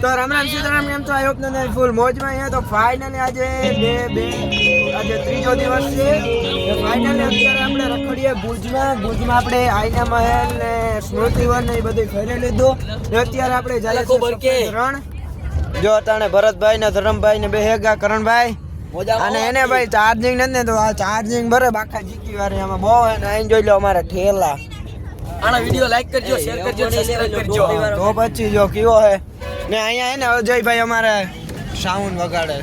તો રામ રામ સીતારામ કેમ છો? આઈ હોપ ને ફૂલ મોજમાં અહીંયા તો ફાઇનલી આજે બે બે આજે ત્રીજો દિવસ છે. ફાઇનલી અત્યારે આપણે રખડીએ ભુજમાં. ભુજમાં આપણે આઈના મહેલ ને સ્મૃતિવન ને એ બધું ફરી લીધું. ને અત્યારે આપણે જાય છે રણ. જો અટાણે ભરતભાઈ ને ધરમભાઈ ને બે હેગા કરણભાઈ. અને એને ભાઈ ચાર્જિંગ નથી ને તો આ ચાર્જિંગ ભરે બાકા જીકી વારે આમાં બહુ એને જોઈ લો અમારા ઠેલા. આના વિડિયો લાઈક કરજો શેર કરજો સબસ્ક્રાઇબ કરજો. તો પછી જો કયો હે. ને અહીંયા હે ને અજયભાઈ અમારે સાઉન્ડ વગાડે.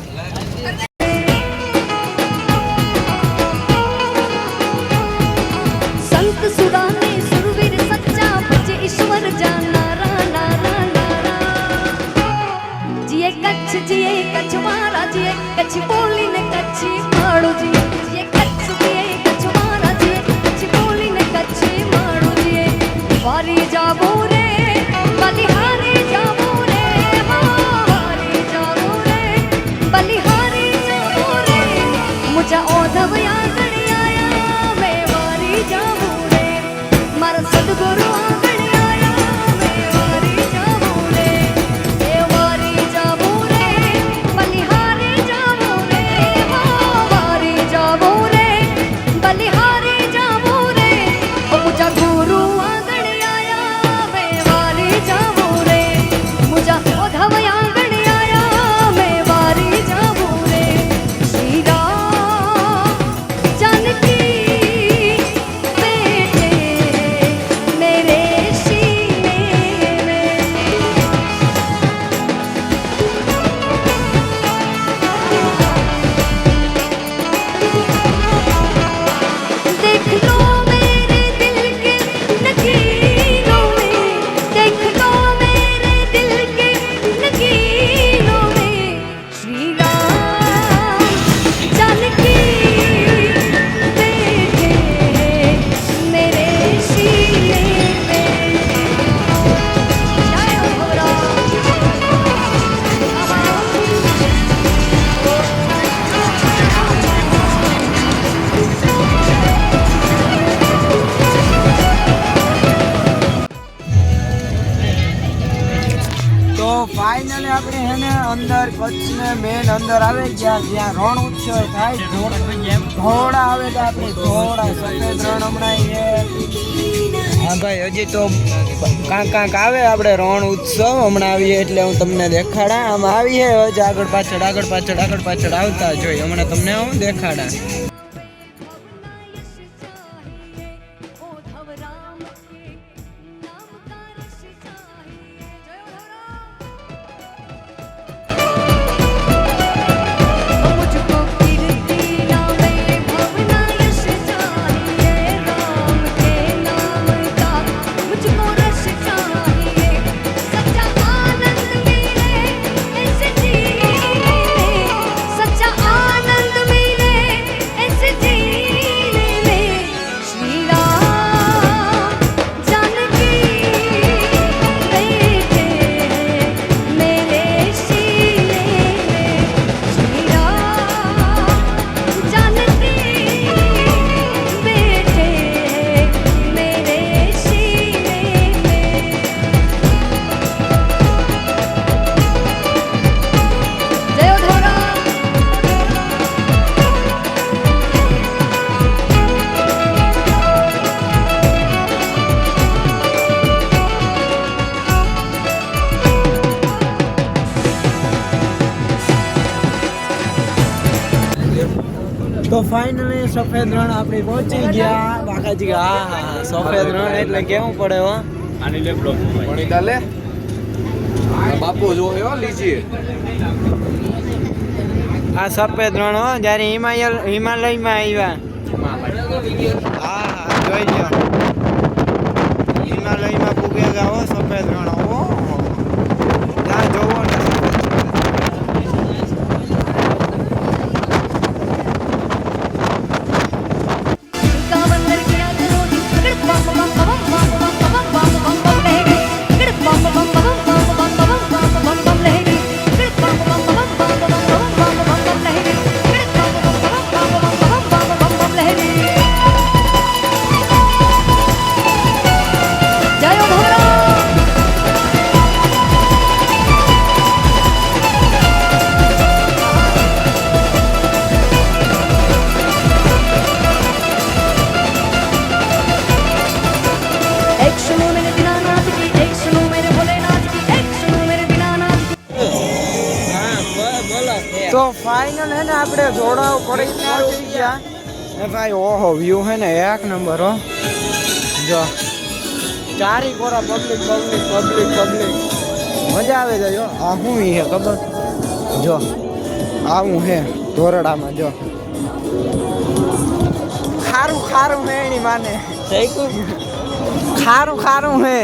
સંત સુરાને સુરવીર સચ્ચા પૂજે ઈશ્વર જાનારા નારા નારા જીએ કચ્છ જીએ કચ્છ મારા જીએ કચ્છ બોલી. Koca ortalığı આપણે એને અંદર કચ્છને મેન અંદર આવે જ્યાં જ્યાં રણ ઉત્સવ થાય ઘોડ- આવે તો આપણે ઘોડા સફેદ રણ હમણાં હા ભાઈ, હજી તો કાંક કાંક આવે આપણે રણ ઉત્સવ, હમણાં આવીએ એટલે હું તમને દેખાડા. આમ આવીએ, હજી આગળ પાછળ આગળ પાછળ આગળ પાછળ આવતા જોઈએ હમણાં તમને હું દેખાડા. તો ફાઇનલી સફેદ રણ આપણે પહોંચી ગયા. બાકાજી હા હા સફેદ રણ એટલે કેવું પડે હો? વણીતા લે બાપુ જો એવો લીજીએ આ સફેદ રણ હો જ્યારે હિમાલય હિમાલયમાં આવ્યા હા હા જોઈ લો હિમાલયમાં પૂગેલા હો સફેદ રણ. તો ફાઇનલ હે ને આપણે જોડાવ પડી પહોંચી ગયા. એ ભાઈ ઓહો વ્યૂ હે ને એક નંબર હો. જો. ચારી કોરા પબ્લિક પબ્લિક પબ્લિક પબ્લિક મજા આવે છે જો. આ હું હે ખબર? જો. આવું હે ધોરડામાં જો. ખારું ખારું હે એની માને. ખારું ખારું હે.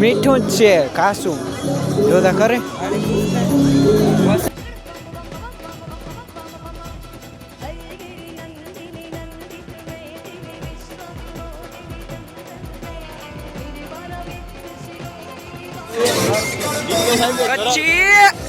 મીઠું જ છે કાસું જોતા ખરે કચ્છી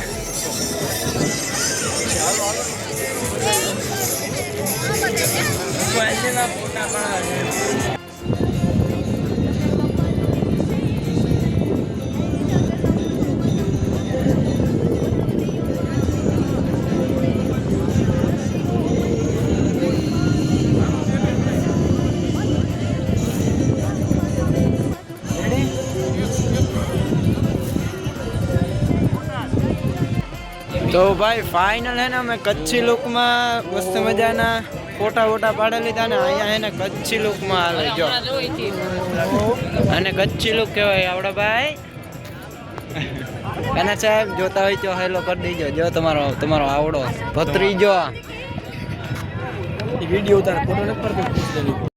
તો ભાઈ ફાઇનલ હે ને અમે કચ્છી લુકમાં મસ્ત મજાના ફોટા વોટા પાડી લીધા ને અહીંયા હે ને કચ્છી લુકમાં હાલે જો. અને કચ્છી લુક કહેવાય આવડે ભાઈ. કાના સાહેબ જોતા હોય તો હેલો કરી દેજો. જો તમારો તમારો આવડો ભત્રીજો. વીડિયો ઉતાર ફોટો નથી